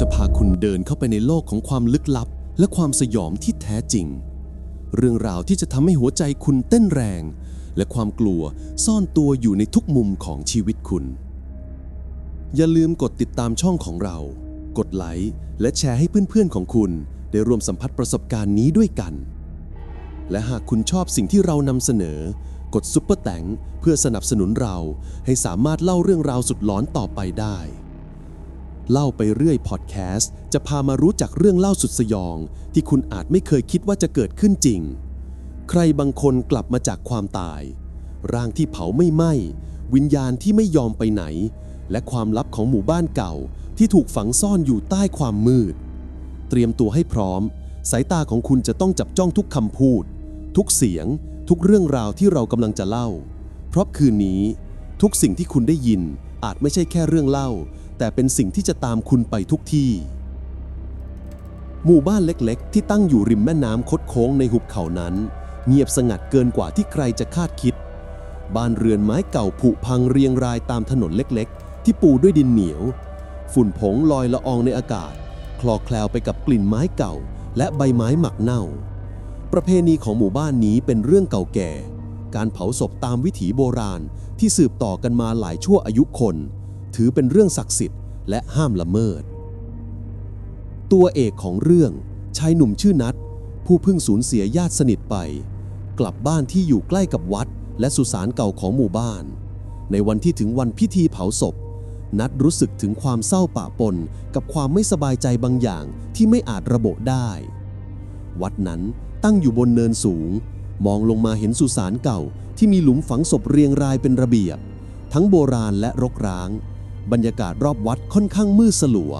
จะพาคุณเดินเข้าไปในโลกของความลึกลับ และความสยองที่แท้จริง เรื่องราวที่จะทำให้หัวใจคุณเต้นแรง และความกลัวซ่อนตัวอยู่ในทุกมุมของชีวิตคุณ อย่าลืมกดติดตามช่องของเรา กดไลค์และแชร์ให้เพื่อนๆของคุณ ได้ร่วมสัมผัสประสบการณ์นี้ด้วยกัน และหากคุณชอบสิ่งที่เรานำเสนอ กดซุปเปอร์แตงเพื่อสนับสนุนเราให้สามารถเล่าเรื่องราวสุดหลอนต่อไปได้ เล่าไปเรื่อยพอดแคสต์จะพามารู้จักเรื่องเล่าสุดสยอง ที่คุณอาจไม่เคยคิดว่าจะเกิดขึ้นจริง ใครบางคนกลับมาจากความตาย ร่างที่เผาไม่ไหม้วิญญาณที่ไม่ยอมไปไหน และความลับของหมู่บ้านเก่า ที่ถูกฝังซ่อนอยู่ใต้ความมืด เตรียมตัวให้พร้อม สายตาของคุณจะต้องจับจ้องทุกคำพูด ทุกเสียง ทุกเรื่องราวที่เรากำลังจะเล่า เพราะคืนนี้ ทุกสิ่งที่คุณได้ยินอาจไม่ใช่แค่เรื่องเล่า แต่เป็นสิ่งที่จะตามคุณไปทุกที่ หมู่บ้านเล็กๆ ที่ตั้งอยู่ริมแม่น้ำคดโค้งในหุบเขานั้น เงียบสงัดเกินกว่าที่ใครจะคาดคิด บ้านเรือนไม้เก่าผุพังเรียงรายตามถนนเล็กๆ ที่ปูด้วยดินเหนียว ฝุ่นผงลอยละอองในอากาศ คลอแคลวไปกับกลิ่นไม้เก่า และใบไม้หมักเน่า ประเพณีของหมู่บ้านนี้เป็นเรื่องเก่าแก่ การเผาศพตามวิถีโบราณที่สืบต่อกันมาหลายชั่วอายุคน ถือเป็นเรื่องศักดิ์สิทธิ์และห้ามละเมิด ตัวเอกของเรื่องชายหนุ่มชื่อนัทผู้เพิ่งสูญเสียญาติสนิทไป กลับบ้านที่อยู่ใกล้กับวัด และสุสานเก่าของหมู่บ้าน ในวันที่ถึงวันพิธีเผาศพ นัทรู้สึกถึงความเศร้าปะปนกับความไม่สบายใจบางอย่างที่ไม่อาจระบุได้ วัดนั้นตั้งอยู่บนเนินสูง มองลงมาเห็นสุสานเก่าที่มีหลุมฝังศพเรียงรายเป็นระเบียบ ทั้งโบราณและรกร้าง บรรยากาศรอบวัดค่อนข้างมืดสลัว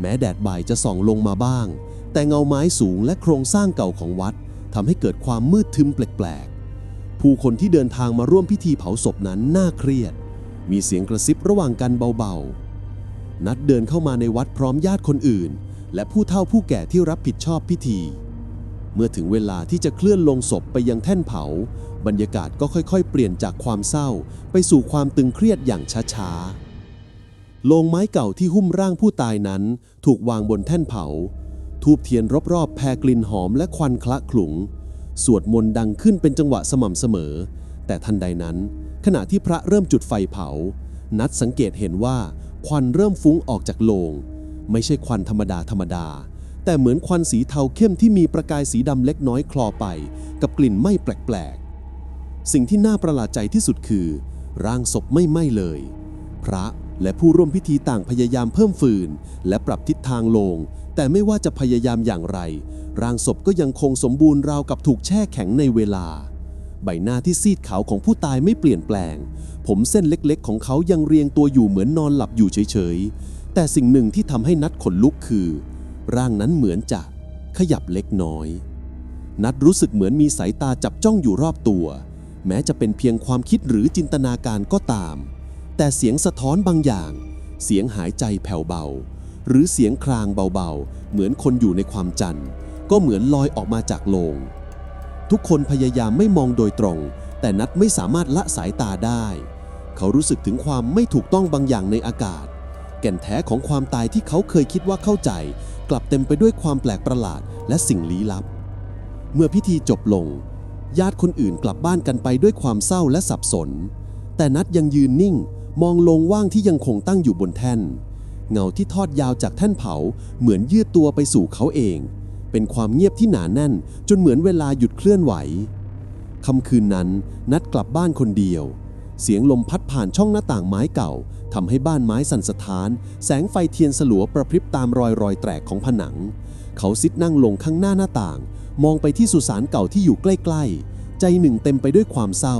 แม้แดดบ่ายจะส่องลงมาบ้าง แต่เงาไม้สูงและโครงสร้างเก่าของวัดทำให้เกิดความมืดทึมแปลกๆ ผู้คนที่เดินทางมาร่วมพิธีเผาศพนั้นน่าเครียด มีเสียงกระซิบระหว่างกันเบาๆ นัดเดินเข้ามาในวัดพร้อมญาติคนอื่น และผู้เฒ่าผู้แก่ที่รับผิดชอบพิธี เมื่อถึงเวลาที่จะเคลื่อนลงศพไปยังแท่นเผา บรรยากาศก็ค่อยๆ เปลี่ยนจากความเศร้า ไปสู่ความตึงเครียดอย่างช้าๆ โลงไม้เก่าที่หุ้มร่างผู้ตายนั้น ถูกวางบนแท่นเผา ทูบเทียนรอบๆ แผ่กลิ่นหอมและควันคละขลุง สวดมนต์ดังขึ้นเป็นจังหวะสม่ำเสมอ แต่ทันใดนั้น ขณะที่พระเริ่มจุดไฟเผา นัดสังเกตเห็นว่าควันเริ่มฟุ้งออกจากโลง ไม่ใช่ควันธรรมดาธรรมดา แต่เหมือนควันสีเทาเข้มที่มีประกายสีดำเล็กน้อยคลอไป กับกลิ่นไหม้แปลกๆ สิ่งที่น่าประหลาดใจที่สุดคือ ร่างศพไม่ไหม้เลย พระ และผู้ร่วมพิธีต่างพยายามเพิ่มฟืน และปรับทิศทางลง แต่ไม่ว่าจะพยายามอย่างไร ร่างศพก็ยังคงสมบูรณ์ราวกับถูกแช่แข็งในเวลา ใบหน้าที่ซีดขาวของผู้ตายไม่เปลี่ยนแปลง ผมเส้นเล็กๆ ของเขายังเรียงตัวอยู่เหมือนนอนหลับอยู่เฉยๆ แต่สิ่งหนึ่งที่ทำให้นัดขนลุกคือ ร่างนั้นเหมือนจะขยับเล็กน้อย นัดรู้สึกเหมือนมีสายตาจับจ้องอยู่รอบตัว แม้จะเป็นเพียงความคิดหรือจินตนาการก็ตาม แต่เสียงสะท้อนบางอย่าง เสียงหายใจแผ่วเบา หรือเสียงครางเบาๆ เหมือนคนอยู่ในความจันทร์ ก็เหมือนลอยออกมาจากโลง ทุกคนพยายามไม่มองโดยตรง แต่นัดไม่สามารถละสายตาได้ เขารู้สึกถึงความไม่ถูกต้องบางอย่างในอากาศ แก่นแท้ของความตายที่เขาเคยคิดว่าเข้าใจ กลับเต็มไปด้วยความแปลกประหลาดและสิ่งลี้ลับ เมื่อพิธีจบลง ญาติคนอื่นกลับบ้านกันไปด้วยความเศร้าและสับสน แต่นัดยังยืนนิ่ง มองลงว่างที่ยังคงตั้งอยู่บนแท่น เงาที่ทอดยาวจากแท่นเผาเหมือนยืดตัวไปสู่เขาเอง เป็นความเงียบที่หนาแน่น จนเหมือนเวลาหยุดเคลื่อนไหวค่ำคืนนั้นนัดกลับบ้านคนเดียว เสียงลมพัดผ่านช่องหน้าต่างไม้เก่าทำให้บ้านไม้สั่นสะท้าน แสงไฟเทียนสลัวประพริบตามรอยรอยแตกของผนัง เขาซิดนั่งลงข้างหน้าหน้าต่าง มองไปที่สุสานเก่าที่อยู่ใกล้ ๆ ใจหนึ่งเต็มไปด้วยความเศร้า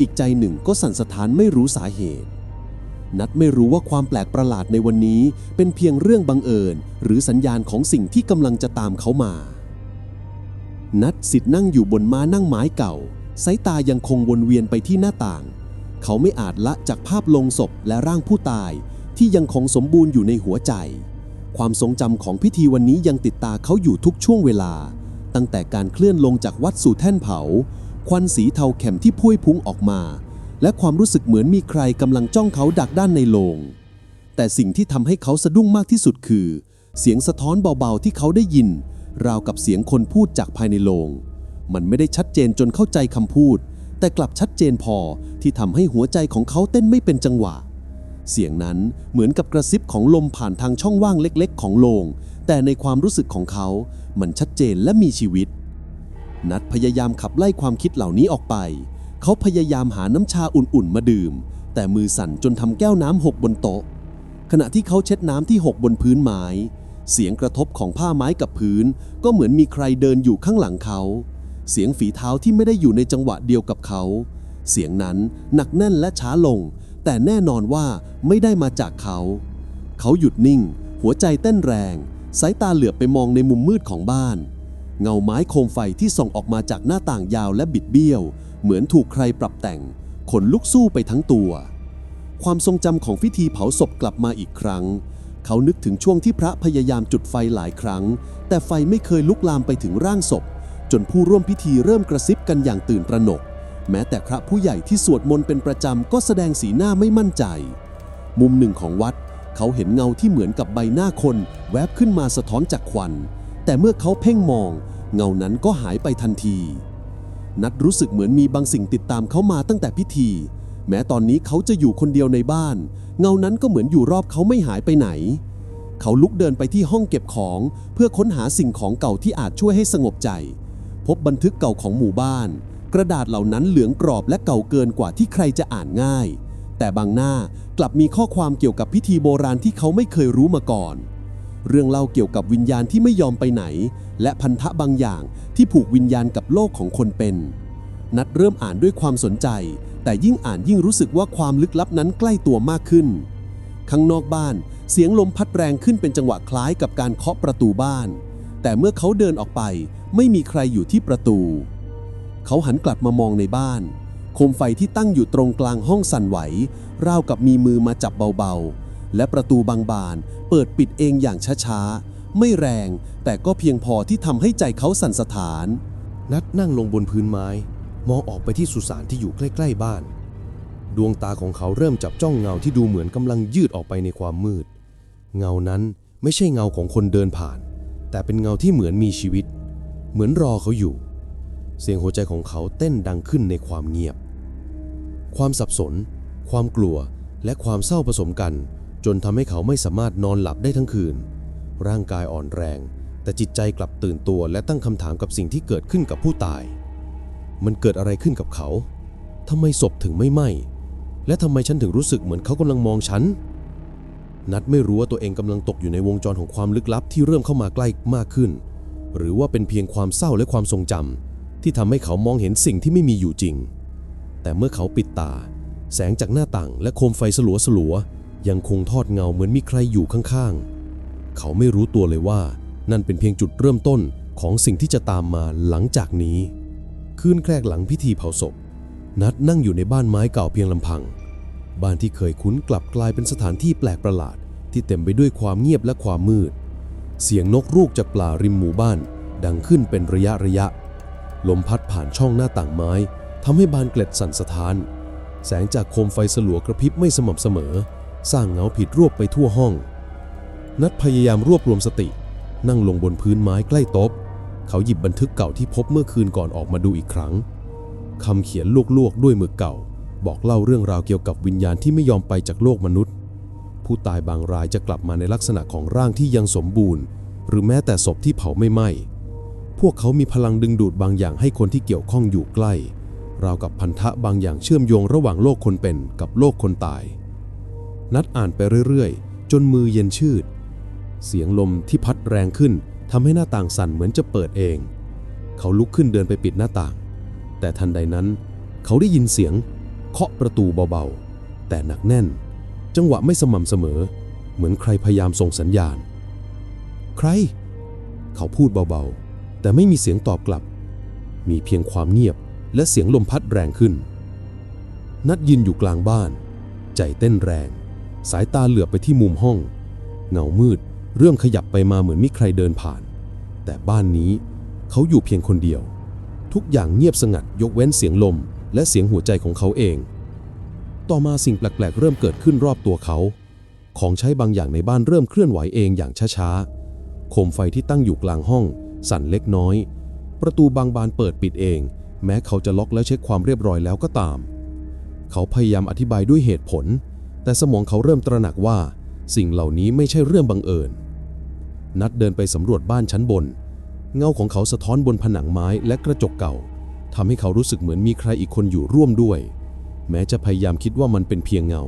อีกใจหนึ่งก็สั่นสะท้านไม่รู้สาเหตุ นัดไม่รู้ว่าความแปลกประหลาดในวันนี้ เป็นเพียงเรื่องบังเอิญ หรือสัญญาณของสิ่งที่กำลังจะตามเขามา นัดสิทธิ์นั่งอยู่บนม้านั่งไม้เก่า สายตายังคงวนเวียนไปที่หน้าต่าง เขาไม่อาจละจากภาพลงศพและร่างผู้ตาย ที่ยังคงสมบูรณ์อยู่ในหัวใจ ความทรงจำของพิธีวันนี้ยังติดตาเขาอยู่ทุกช่วงเวลา ตั้งแต่การเคลื่อนลงจากวัดสู่แท่นเผา ควันสีเทาแข็มที่พุ่ยพุ้งออกมา และความรู้สึกเหมือนมีใครกำลังจ้องเขาดักด้านในโลง แต่สิ่งที่ทำให้เขาสะดุ้งมากที่สุดคือ เสียงสะท้อนเบาๆที่เขาได้ยิน ราวกับเสียงคนพูดจากภายในโรงมันไม่ได้ชัดเจนจนเข้าใจคำพูด แต่กลับชัดเจนพอที่ทำให้หัวใจของเขาเต้นไม่เป็นจังหวะ เสียงนั้นเหมือนกับกระซิบของลมผ่านทางช่องว่างเล็ก ๆ ของโลง แต่ในความรู้สึกของเขา มันชัดเจนและมีชีวิต นัดพยายามขับไล่ความคิดเหล่านี้ออกไป เขาพยายามหาน้ำชาอุ่นๆ มาดื่ม แต่มือสั่นจนทำแก้วน้ำหกบนโต๊ะ ขณะที่เขาเช็ดน้ำที่หกบนพื้นไม้ เสียงกระทบของผ้าไม้กับพื้น ก็เหมือนมีใครเดินอยู่ข้างหลังเขา เสียงฝีเท้าที่ไม่ได้อยู่ในจังหวะเดียวกับเขา เสียงนั้นหนักแน่นและช้าลง แต่แน่นอนว่าไม่ได้มาจากเขา เขาหยุดนิ่ง หัวใจเต้นแรง สายตาเหลือบไปมองในมุมมืดของบ้าน เงาไม้โคมไฟที่ส่องออกมาจากหน้าต่างยาวและบิดเบี้ยว เหมือนถูกใครปรับแต่ง ขนลุกสู้ไปทั้งตัว ความทรงจำของพิธีเผาศพกลับมาอีกครั้ง เขานึกถึงช่วงที่พระพยายามจุดไฟหลายครั้ง แต่ไฟไม่เคยลุกลามไปถึงร่างศพ จนผู้ร่วมพิธีเริ่มกระซิบกันอย่างตื่นตระหนก แม้แต่พระผู้ใหญ่ที่สวดมนต์เป็นประจำก็แสดงสีหน้าไม่มั่นใจ มุมหนึ่งของวัด เขาเห็นเงาที่เหมือนกับใบหน้าคนแวบขึ้นมาสะท้อนจากควัน แต่เมื่อเขาเพ่งมอง เงานั้นก็หายไปทันที นัดรู้สึกเหมือนมีบางสิ่งติดตามเขามาตั้งแต่พิธี แม้ตอนนี้เขาจะอยู่คนเดียวในบ้าน เงานั้นก็เหมือนอยู่รอบเขาไม่หายไปไหน เขาลุกเดินไปที่ห้องเก็บของ เพื่อค้นหาสิ่งของเก่าที่อาจช่วยให้สงบใจ พบบันทึกเก่าของหมู่บ้าน กระดาษเหล่านั้นเหลืองกรอบและเก่าเกินกว่าที่ใครจะอ่านง่าย แต่บางหน้ากลับมีข้อความเกี่ยวกับพิธีโบราณที่เขาไม่เคยรู้มาก่อน เรื่องเล่าเกี่ยวกับวิญญาณที่ไม่ยอมไปไหน และพันธะบางอย่างที่ผูกวิญญาณกับโลกของคนเป็น นัดเริ่มอ่านด้วยความสนใจ แต่ยิ่งอ่านยิ่งรู้สึกว่าความลึกลับนั้นใกล้ตัวมากขึ้น ข้างนอกบ้านเสียงลมพัดแรงขึ้นเป็นจังหวะคล้ายกับการเคาะประตูบ้าน แต่เมื่อเขาเดินออกไป ไม่มีใครอยู่ที่ประตู เขาหันกลับมามองในบ้าน โคมไฟที่ตั้งอยู่ตรงกลางห้องสั่นไหว ราวกับมีมือมาจับเบาๆ และประตูบางบาน เปิดปิดเองอย่างช้าๆ ไม่แรงแต่ก็เพียงพอที่ทำให้ใจเขาสั่นสะท้าน นัดนั่งลงบนพื้นไม้ มองออกไปที่สุสานที่อยู่ใกล้ ๆ บ้าน ดวงตาของเขาเริ่มจับจ้องเงาที่ดูเหมือนกำลังยืดออกไปในความมืด เงานั้นไม่ใช่เงาของคนเดินผ่าน แต่เป็นเงาที่เหมือนมีชีวิต เหมือนรอเขาอยู่ เสียงหัวใจของเขาเต้นดังขึ้นในความเงียบ ความสับสน ความกลัวและความเศร้าผสมกัน จนทำให้เขาไม่สามารถนอนหลับได้ทั้งคืน ร่างกายอ่อนแรง แต่จิตใจกลับตื่นตัวและตั้งคำถามกับสิ่งที่เกิดขึ้นกับผู้ตาย มันเกิดอะไรขึ้นกับเขาทำไมศพถึงไม่ไหม้และทำไมฉันถึงรู้สึกเหมือนเขากำลังมองฉัน นัดไม่รู้ว่าตัวเองกำลังตกอยู่ในวงจรของความลึกลับที่เริ่มเข้ามาใกล้มากขึ้น หรือว่าเป็นเพียงความเศร้าและความทรงจำที่ทำให้เขามองเห็นสิ่งที่ไม่มีอยู่จริง แต่เมื่อเขาปิดตา แสงจากหน้าต่างและโคมไฟสลัวสลัว ยังคงทอดเงาเหมือนมีใครอยู่ข้างๆ เขาไม่รู้ตัวเลยว่า นั่นเป็นเพียงจุดเริ่มต้นของสิ่งที่จะตามมาหลังจากนี้ คืนแครกหลังพิธีเผาศพ นัดนั่งอยู่ในบ้านไม้เก่าเพียงลำพัง บ้านที่เคยคุ้นกลับกลายเป็นสถานที่แปลกประหลาด ที่เต็มไปด้วยความเงียบและความมืด เสียงนกรูกจากปลาริมหมู่บ้าน ดังขึ้นเป็นระยะระยะ ลมพัดผ่านช่องหน้าต่างไม้ทำให้บานเกล็ดสั่นสะท้าน แสงจากโคมไฟสลัวกระพริบไม่สม่ำเสมอ สร้างเงาผิดรวบไปทั่วห้อง นัดพยายามรวบรวมสติ นั่งลงบนพื้นไม้ใกล้โต๊ะเขาหยิบบันทึกเก่าที่พบเมื่อคืนก่อนออกมาดูอีกครั้งคำเขียนลวกๆด้วยมือเก่า บอกเล่าเรื่องราวเกี่ยวกับวิญญาณที่ไม่ยอมไปจากโลกมนุษย์ ผู้ตายบางรายจะกลับมาในลักษณะของร่างที่ยังสมบูรณ์ หรือแม้แต่ศพที่เผาไม่ไหม้พวกเขามีพลังดึงดูดบางอย่างให้คนที่เกี่ยวข้องอยู่ใกล้ราวกับพันธะบางอย่างเชื่อมโยงระหว่างโลกคนเป็นกับโลกคนตาย นัดอ่านไปเรื่อยๆ จนมือเย็นชืด เสียงลมที่พัดแรงขึ้นทำให้หน้าต่างสั่นเหมือนจะเปิดเอง เขาลุกขึ้นเดินไปปิดหน้าต่าง แต่ทันใดนั้น เขาได้ยินเสียงเคาะประตูเบาๆ แต่หนักแน่น จังหวะไม่สม่ำเสมอ เหมือนใครพยายามส่งสัญญาณ ใคร เขาพูดเบาๆ แต่ไม่มีเสียงตอบกลับ มีเพียงความเงียบและเสียงลมพัดแรงขึ้น นัดยืนอยู่กลางบ้าน ใจเต้นแรง สายตาเหลือบไปที่มุมห้อง เงามืด เริ่มขยับไปมาเหมือนมีใครเดินผ่าน แต่บ้านนี้เขาอยู่เพียงคนเดียว ทุกอย่างเงียบสงัดยกเว้นเสียงลม และเสียงหัวใจของเขาเอง ต่อมาสิ่งแปลกๆ เริ่มเกิดขึ้นรอบตัวเขา ของใช้บางอย่างในบ้านเริ่มเคลื่อนไหวเองอย่างช้าๆ โคมไฟที่ตั้งอยู่กลางห้อง สั่นเล็กน้อย ประตูบางบานเปิดปิดเอง แม้เขาจะล็อกแล้วเช็คความเรียบร้อยแล้วก็ตาม เขาพยายามอธิบายด้วยเหตุผล แต่สมองเขาเริ่มตระหนักว่า สิ่งเหล่านี้ไม่ใช่เรื่องบังเอิญ นัดเดินไปสำรวจบ้านชั้นบน เงาของเขาสะท้อนบนผนังไม้และกระจกเก่าทำให้เขารู้สึกเหมือนมีใครอีกคนอยู่ร่วมด้วย แม้จะพยายามคิดว่ามันเป็นเพียงเงา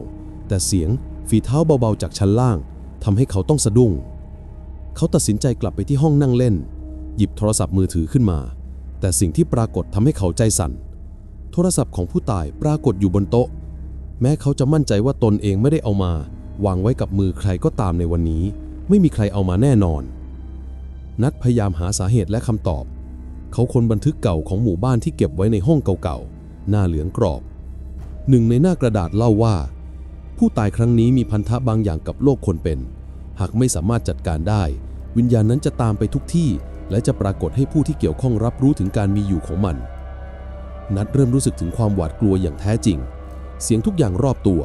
แต่เสียงฝีเท้าเบาๆจากชั้นล่างทำให้เขาต้องสะดุ้ง เขาตัดสินใจกลับไปที่ห้องนั่งเล่น หยิบโทรศัพท์มือถือขึ้นมา แต่สิ่งที่ปรากฏทำให้เขาใจสั่น โทรศัพท์ของผู้ตายปรากฏอยู่บนโต๊ะ แม้เขาจะมั่นใจว่าตนเองไม่ได้เอามาวางไว้กับมือใครก็ตามในวันนี้ ไม่มีใครเอามาแน่นอน นัดพยายามหาสาเหตุและคำตอบ เขาค้นบันทึกเก่าของหมู่บ้านที่เก็บไว้ในห้องเก่าๆ หน้าเหลืองกรอบ หนึ่งในหน้ากระดาษเล่าว่า ผู้ตายครั้งนี้มีพันธะบางอย่างกับโลกคนเป็น หากไม่สามารถจัดการได้ วิญญาณนั้นจะตามไปทุกที่ และจะปรากฏให้ผู้ที่เกี่ยวข้องรับรู้ถึงการมีอยู่ของมัน นัดเริ่มรู้สึกถึงความหวาดกลัวอย่างแท้จริง เสียงทุกอย่างรอบตัว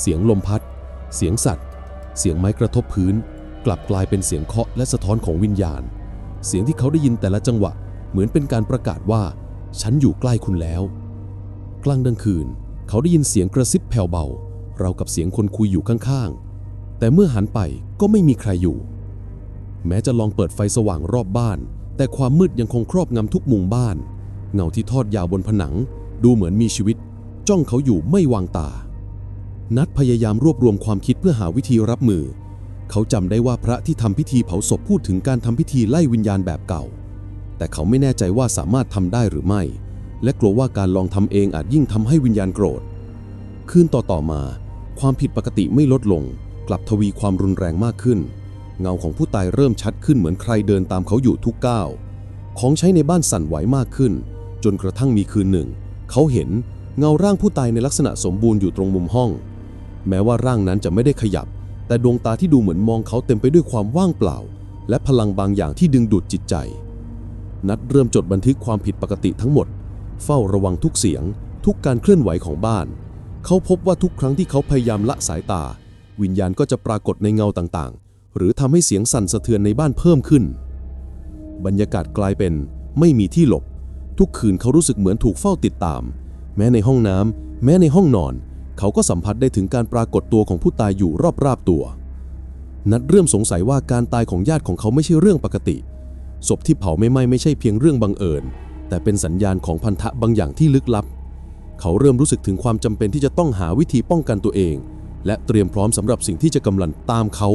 เสียงลมพัด เสียงสัตว์ เสียงไม้กระทบพื้น กลับกลายเป็นเสียงเคาะและสะท้อนของวิญญาณ เสียงที่เขาได้ยินแต่ละจังหวะเหมือนเป็นการประกาศว่า ฉันอยู่ใกล้คุณแล้ว กลางดึกคืน เขาได้ยินเสียงกระซิบแผ่วเบา เราวกับเสียงคนคุยอยู่ข้างๆ แต่เมื่อหันไปก็ไม่มีใครอยู่ แม้จะลองเปิดไฟสว่างรอบบ้าน แต่ความมืดยังคงครอบงำทุกมุมบ้าน เงาที่ทอดยาวบนผนัง ดูเหมือนมีชีวิต จ้องเขาอยู่ไม่วางตา นัดพยายามรวบรวมความคิดเพื่อหาวิธีรับมือ เขาจำได้ว่าพระที่ทำพิธีเผาศพพูดถึงการทำพิธีไล่วิญญาณแบบเก่า แต่เขาไม่แน่ใจว่าสามารถทำได้หรือไม่ และกลัวว่าการลองทำเองอาจยิ่งทำให้วิญญาณโกรธ คืนต่อๆมา ความผิดปกติไม่ลดลง กลับทวีความรุนแรงมากขึ้น เงาของผู้ตายเริ่มชัดขึ้นเหมือนใครเดินตามเขาอยู่ทุกก้าวของใช้ในบ้านสั่นไหวมากขึ้น จนกระทั่งมีคืนหนึ่ง เขาเห็น เงาร่างผู้ตายในลักษณะสมบูรณ์อยู่ตรงมุมห้อง แม้ว่าร่างนั้นจะไม่ได้ขยับ แต่ดวงตาที่ดูเหมือนมองเขาเต็มไปด้วยความว่างเปล่า และพลังบางอย่างที่ดึงดูดจิตใจ นัดเริ่มจดบันทึกความผิดปกติทั้งหมด เฝ้าระวังทุกเสียง ทุกการเคลื่อนไหวของบ้าน เขาพบว่าทุกครั้งที่เขาพยายามละสายตา วิญญาณก็จะปรากฏในเงาต่างๆ หรือทำให้เสียงสั่นสะเทือนในบ้านเพิ่มขึ้น บรรยากาศกลายเป็น ไม่มีที่หลบ ทุกคืนเขารู้สึกเหมือนถูกเฝ้าติดตาม แม้ในห้องน้ำแม้ในห้องนอน เขาก็สัมผัสได้ถึงการปรากฏตัวของผู้ตายอยู่รอบๆตัว นัดเริ่มสงสัยว่าการตายของญาติของเขาไม่ใช่เรื่องปกติ ศพที่เผาไม่ไหม้ไม่ใช่เพียงเรื่องบังเอิญ แต่เป็นสัญญาณของพันธะบางอย่างที่ลึกลับ เขาเริ่มรู้สึกถึงความจำเป็นที่จะต้องหาวิธีป้องกันตัวเอง และเตรียมพร้อมสำหรับสิ่งที่จะกำลังตามเขา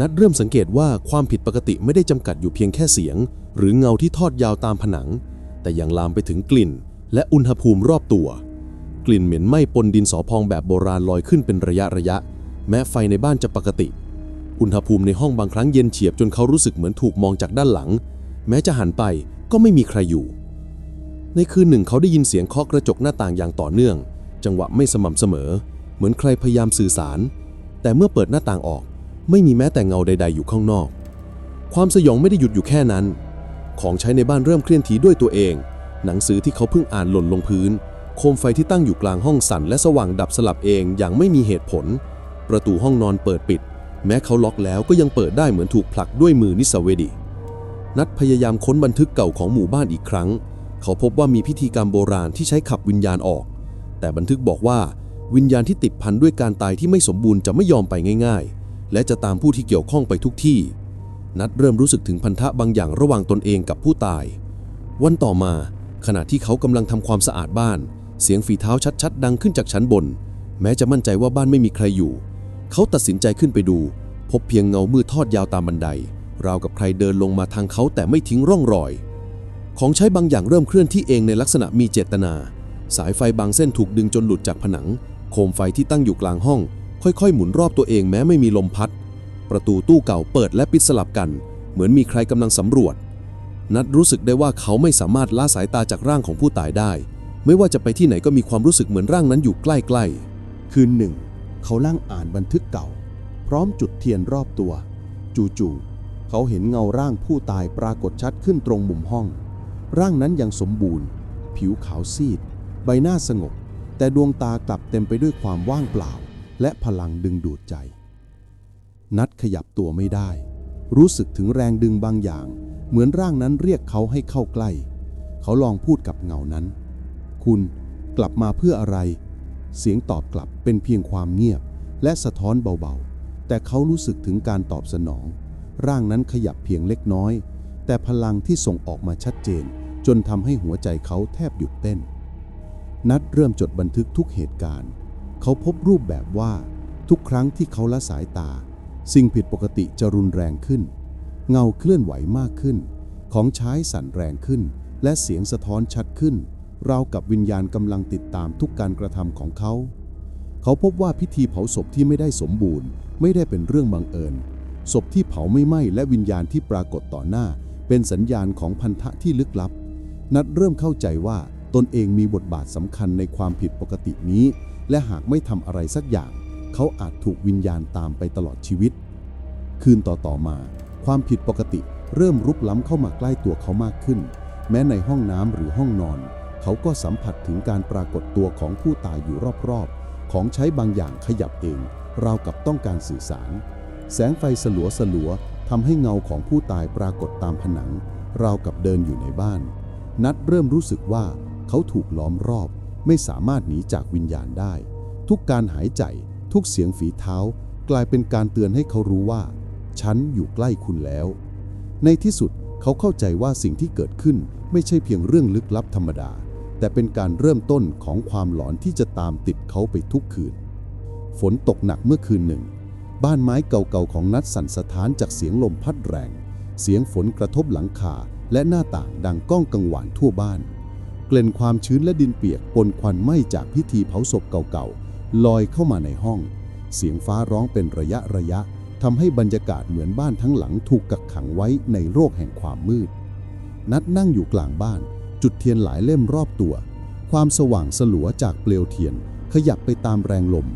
นัดเริ่มสังเกตว่าความผิดปกติไม่ได้จำกัดอยู่เพียงแค่เสียง หรือเงาที่ทอดยาวตามผนัง แต่ยังลามไปถึงกลิ่น และอุณหภูมิรอบตัว กลิ่นเหม็นไหม้ปนดินสอพองแบบโบราณลอยขึ้นเป็นระยะระยะ แม้ไฟในบ้านจะปกติ อุณหภูมิในห้องบางครั้งเย็นเฉียบจนเขารู้สึกเหมือนถูกมองจากด้านหลัง แม้จะหันไปก็ไม่มีใครอยู่ ในคืนหนึ่งเขาได้ยินเสียงเคาะกระจกหน้าต่างอย่างต่อเนื่อง จังหวะไม่สม่ำเสมอ เหมือนใครพยายามสื่อสาร แต่เมื่อเปิดหน้าต่างออก ไม่มีแม้แต่เงาใด ๆ อยู่ข้างนอก ความสยองไม่ได้หยุดอยู่แค่นั้น ของใช้ในบ้านเริ่มเคลื่อนที่ด้วยตัวเอง หนังสือที่เขาเพิ่งอ่านหล่นลงพื้น โคมไฟที่ตั้งอยู่กลางห้องสั่นและสว่างดับสลับเองอย่างไม่มีเหตุผล ประตูห้องนอนเปิดปิด แม้เขาล็อกแล้วก็ยังเปิดได้เหมือนถูกผลักด้วยมือนิสเวดี นัดพยายามค้นบันทึกเก่าของหมู่บ้านอีกครั้ง เขาพบว่ามีพิธีกรรมโบราณที่ใช้ขับวิญญาณออก แต่บันทึกบอกว่าวิญญาณที่ติดพันด้วยการตายที่ไม่สมบูรณ์จะไม่ยอมไปง่าย ๆ และจะตามผู้ที่เกี่ยวข้องไปทุกที่ นัดเริ่มรู้สึกถึงพันธะบางอย่างระหว่างตนเองกับผู้ตาย วันต่อมา ขณะที่เขากำลังทำความสะอาดบ้าน เสียงฝีเท้าชัดๆ ดังขึ้นจากชั้นบน แม้จะมั่นใจว่าบ้านไม่มีใครอยู่ เขาตัดสินใจขึ้นไปดู พบเพียงเงามืดทอดยาวตามบันได ราวกับใครเดินลงมาทางเขาแต่ไม่ทิ้งร่องรอย ของใช้บางอย่างเริ่มเคลื่อนที่เองในลักษณะมีเจตนา สายไฟบางเส้นถูกดึงจนหลุดจากผนัง โคมไฟที่ตั้งอยู่กลางห้อง ค่อยๆ หมุนรอบตัวเองแม้ไม่มีลมพัด ประตูตู้เก่าเปิดและปิดสลับกัน เหมือนมีใครกำลังสำรวจ นัดรู้สึกได้ว่าเขาไม่สามารถละสายตาจากร่างของผู้ตายได้ ไม่ว่าจะไปที่ไหนก็มีความรู้สึกเหมือนร่างนั้นอยู่ใกล้ๆ คืนหนึ่ง เขานั่งอ่านบันทึกเก่า พร้อมจุดเทียนรอบตัว จู่ๆเขาเห็นเงาร่างผู้ตายปรากฏชัดขึ้นตรงมุมห้อง ร่างนั้นยังสมบูรณ์ ผิวขาวซีด ใบหน้าสงบ แต่ดวงตากลับเต็มไปด้วยความว่างเปล่า และพลังดึงดูดใจ นัดขยับตัวไม่ได้ รู้สึกถึงแรงดึงบางอย่าง เหมือนร่างนั้นเรียกเขาให้เข้าใกล้ เขาลองพูดกับเงานั้น คุณกลับมาเพื่ออะไร เสียงตอบกลับเป็นเพียงความเงียบ และสะท้อนเบาๆ แต่เขารู้สึกถึงการตอบสนอง ร่างนั้นขยับเพียงเล็กน้อย แต่พลังที่ส่งออกมาชัดเจน จนทำให้หัวใจเขาแทบหยุดเต้น นัดเริ่มจดบันทึกทุกเหตุการณ์ เขาพบรูปแบบว่า ทุกครั้งที่เขาละสายตา สิ่งผิดปกติจะรุนแรงขึ้น เงาเคลื่อนไหวมากขึ้น ของใช้สั่นแรงขึ้น และเสียงสะท้อนชัดขึ้น ราวกับวิญญาณกำลังติดตามทุกการกระทำของเขา เขาพบว่าพิธีเผาศพที่ไม่ได้สมบูรณ์ ไม่ได้เป็นเรื่องบังเอิญ ศพที่เผาไม่ไหม้และวิญญาณที่ปรากฏต่อหน้า เป็นสัญญาณของพันธะที่ลึกลับ นัดเริ่มเข้าใจว่าตนเองมีบทบาทสำคัญในความผิดปกตินี้ และหากไม่ทำอะไรสักอย่าง เขาอาจถูกวิญญาณตามไปตลอดชีวิต คืนต่อๆมา ความผิดปกติเริ่มรุกล้ำเข้ามาใกล้ตัวเขามากขึ้น แม้ในห้องน้ำหรือห้องนอน เขาก็สัมผัสถึงการปรากฏตัวของผู้ตายอยู่รอบๆ ของใช้บางอย่างขยับเอง ราวกับต้องการสื่อสาร แสงไฟสลัวสลัวๆทำให้เงาของผู้ตายปรากฏตามผนัง ราวกับเดินอยู่ในบ้าน นัดเริ่มรู้สึกว่าเขาถูกล้อมรอบ ไม่สามารถหนีจากวิญญาณได้ ทุกการหายใจ ทุกเสียงฝีเท้า กลายเป็นการเตือนให้เขารู้ว่า ฉันอยู่ใกล้คุณแล้ว ในที่สุดเขาเข้าใจว่าสิ่งที่เกิดขึ้นไม่ใช่เพียงเรื่องลึกลับธรรมดา แต่เป็นการเริ่มต้นของความหลอนที่จะตามติดเขาไปทุกคืน ฝนตกหนักเมื่อคืนหนึ่ง บ้านไม้เก่าๆของนัดสั่นสะท้านจากเสียงลมพัดแรง เสียงฝนกระทบหลังคาและหน้าต่างดังก้องกังวานทั่วบ้าน เกล็นความชื้นและดินเปียกปนควันไหม้จากพิธีเผาศพเก่าๆลอยเข้ามาในห้อง เสียงฟ้าร้องเป็นระยะระยะ ทำให้บรรยากาศเหมือนบ้านทั้งหลังถูกกักขังไว้ในโรคแห่งความมืด นัดนั่งอยู่กลางบ้าน จุดเทียนหลายเล่มรอบตัว ความสว่างสลัวจากเปลวเทียน ขยับไปตามแรงลม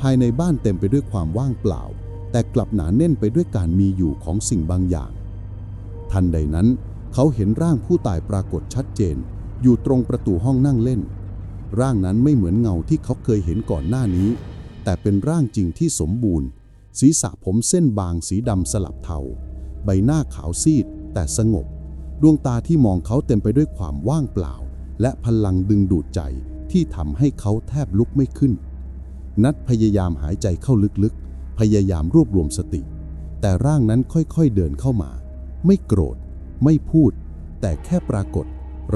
ภายในบ้านเต็มไปด้วยความว่างเปล่า แต่กลับหนาแน่นไปด้วยการมีอยู่ของสิ่งบางอย่าง ทันใดนั้น เขาเห็นร่างผู้ตายปรากฏชัดเจน อยู่ตรงประตูห้องนั่งเล่น ร่างนั้นไม่เหมือนเงาที่เขาเคยเห็นก่อนหน้านี้ แต่เป็นร่างจริงที่สมบูรณ์ ศีรษะผมเส้นบางสีดำสลับเทา ใบหน้าขาวซีด แต่สงบ ดวงตาที่มองเขาเต็มไปด้วยความว่างเปล่า และพลังดึงดูดใจที่ทำให้เขาแทบลุกไม่ขึ้น นัดพยายามหายใจเข้าลึกๆ พยายามรวบรวมสติ แต่ร่างนั้นค่อยๆเดินเข้ามา ไม่โกรธ ไม่พูด แต่แค่ปรากฏ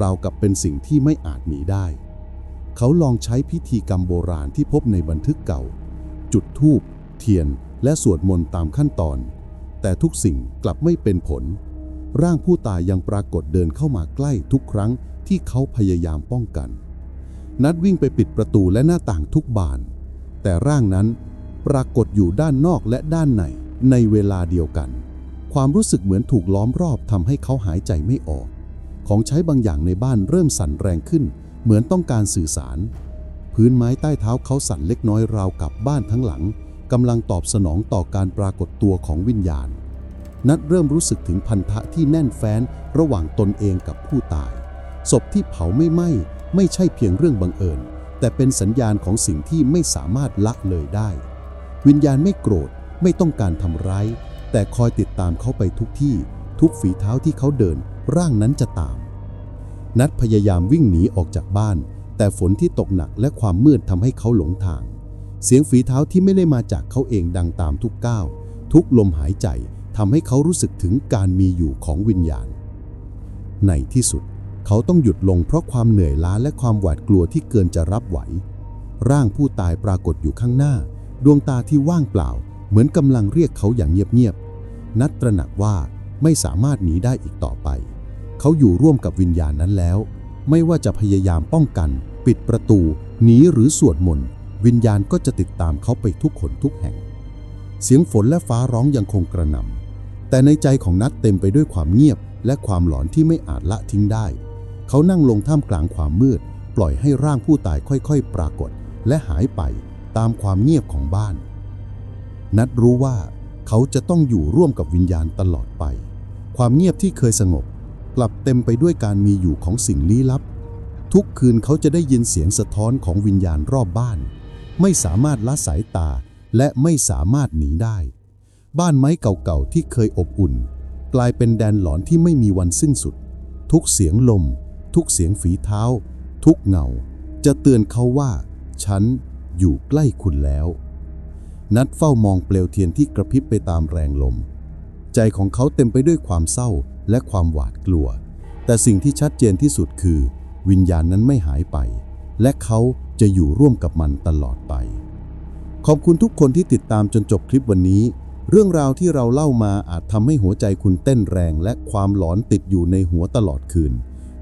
ราวกับเป็นสิ่งที่ไม่อาจหนีได้ เขาลองใช้พิธีกรรมโบราณที่พบในบันทึกเก่า จุดธูป เทียน และสวดมนต์ตามขั้นตอน แต่ทุกสิ่งกลับไม่เป็นผล ร่างผู้ตายยังปรากฏเดินเข้ามาใกล้ทุกครั้งที่เขาพยายามป้องกัน นัดวิ่งไปปิดประตูและหน้าต่างทุกบาน แต่ร่างนั้นปรากฏอยู่ด้านนอกและด้านในในเวลาเดียวกัน ความรู้สึกเหมือนถูกล้อมรอบทำให้เขาหายใจไม่ออก ของใช้บางอย่างในบ้านเริ่มสั่นแรงขึ้น เหมือนต้องการสื่อสาร พื้นไม้ใต้เท้าเขาสั่นเล็กน้อยราวกับบ้านทั้งหลัง กำลังตอบสนองต่อการปรากฏตัวของวิญญาณ นัดเริ่มรู้สึกถึงพันธะที่แน่นแฟ้นระหว่างตนเองกับผู้ตาย ศพที่เผาไม่ไหม้ไม่ใช่เพียงเรื่องบังเอิญ แต่เป็นสัญญาณของสิ่งที่ไม่สามารถละเลยได้ วิญญาณไม่โกรธไม่ต้องการทำร้าย แต่คอยติดตามเขาไปทุกที่ ทุกฝีเท้าที่เขาเดิน ร่างนั้นจะตาม นัดพยายามวิ่งหนีออกจากบ้าน แต่ฝนที่ตกหนักและความมืดทำให้เขาหลงทาง เสียงฝีเท้าที่ไม่ได้มาจากเขาเองดังตามทุกก้าว ทุกลมหายใจทำให้เขารู้สึกถึงการมีอยู่ของวิญญาณ ในที่สุด เขาต้องหยุดลงเพราะความเหนื่อยล้าและความหวาดกลัวที่เกินจะรับไหว ร่างผู้ตายปรากฏอยู่ข้างหน้า ดวงตาที่ว่างเปล่า เหมือนกำลังเรียกเขาอย่างเงียบๆนัดตระหนักว่าไม่สามารถหนีได้อีกต่อไป เขาอยู่ร่วมกับวิญญาณนั้นแล้ว ไม่ว่าจะพยายามป้องกัน ปิดประตู หนีหรือสวดมนต์ วิญญาณก็จะติดตามเขาไปทุกคนทุกแห่ง เสียงฝนและฟ้าร้องยังคงกระหน่ำแต่ในใจของนัดเต็มไปด้วยความเงียบ และความหลอนที่ไม่อาจละทิ้งได้ เขานั่งลงท่ามกลางความมืด ปล่อยให้ร่างผู้ตายค่อยๆ ปรากฏ และหายไปตามความเงียบของบ้าน นัดรู้ว่า เขาจะต้องอยู่ร่วมกับวิญญาณตลอดไป ความเงียบที่เคยสงบ กลับเต็มไปด้วยการมีอยู่ของสิ่งลี้ลับ ทุกคืนเขาจะได้ยินเสียงสะท้อนของวิญญาณรอบบ้าน ไม่สามารถละสายตาและไม่สามารถหนีได้ บ้านไม้เก่าๆที่เคยอบอุ่น กลายเป็นแดนหลอนที่ไม่มีวันสิ้นสุด ทุกเสียงลม ทุกเสียงฝีเท้า ทุกเงา จะเตือนเขาว่า ฉันอยู่ใกล้คุณแล้ว นัดเฝ้ามองเปลวเทียนที่กระพริบไปตามแรงลม ใจของเขาเต็มไปด้วยความเศร้าและความหวาดกลัว แต่สิ่งที่ชัดเจนที่สุดคือ วิญญาณนั้นไม่หายไป และเขาจะอยู่ร่วมกับมันตลอดไป ขอบคุณทุกคนที่ติดตามจนจบคลิปวันนี้ เรื่องราวที่เราเล่ามาอาจทำให้หัวใจคุณเต้นแรง และความหลอนติดอยู่ในหัวตลอดคืน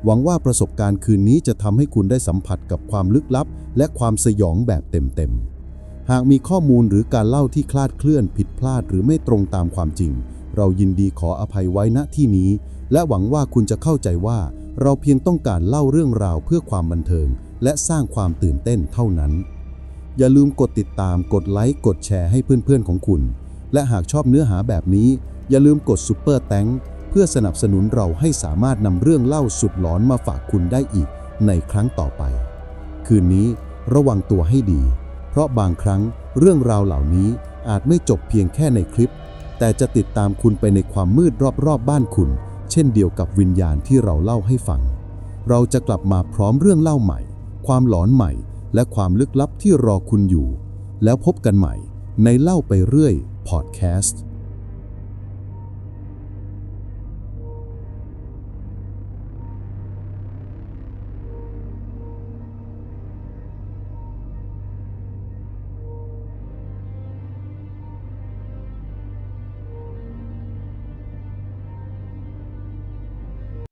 หวังว่าประสบการณ์คืนนี้จะทำให้คุณได้สัมผัสกับความลึกลับ และความสยองแบบเต็มๆ หากมีข้อมูลหรือการเล่าที่คลาดเคลื่อนผิดพลาดหรือไม่ตรงตามความจริง เรายินดีขออภัยไว้ณที่นี้ และหวังว่าคุณจะเข้าใจว่า เราเพียงต้องการเล่าเรื่องราวเพื่อความบันเทิง และสร้างความตื่นเต้นเท่านั้น อย่าลืมกดติดตาม กดไลค์ กดแชร์ให้เพื่อนๆของคุณ และหากชอบเนื้อหาแบบนี้ อย่าลืมกดซุปเปอร์แตงเพื่อสนับสนุนเราให้สามารถนำเรื่องเล่าสุดหลอนมาฝากคุณได้อีกในครั้งต่อไป คืนนี้ระวังตัวให้ดี เพราะบางครั้งเรื่องราวเหล่านี้อาจไม่จบเพียงแค่ในคลิป แต่จะติดตามคุณไปในความมืดรอบๆบบ้านคุณ เช่นเดียวกับวิญญาณที่เราเล่าให้ฟัง เราจะกลับมาพร้อมเรื่องเล่าใหม่ ความหลอนใหม่ และความลึกลับที่รอคุณอยู่ แล้วพบกันใหม่ในเล่าไปเรื่อยพอดแคสต์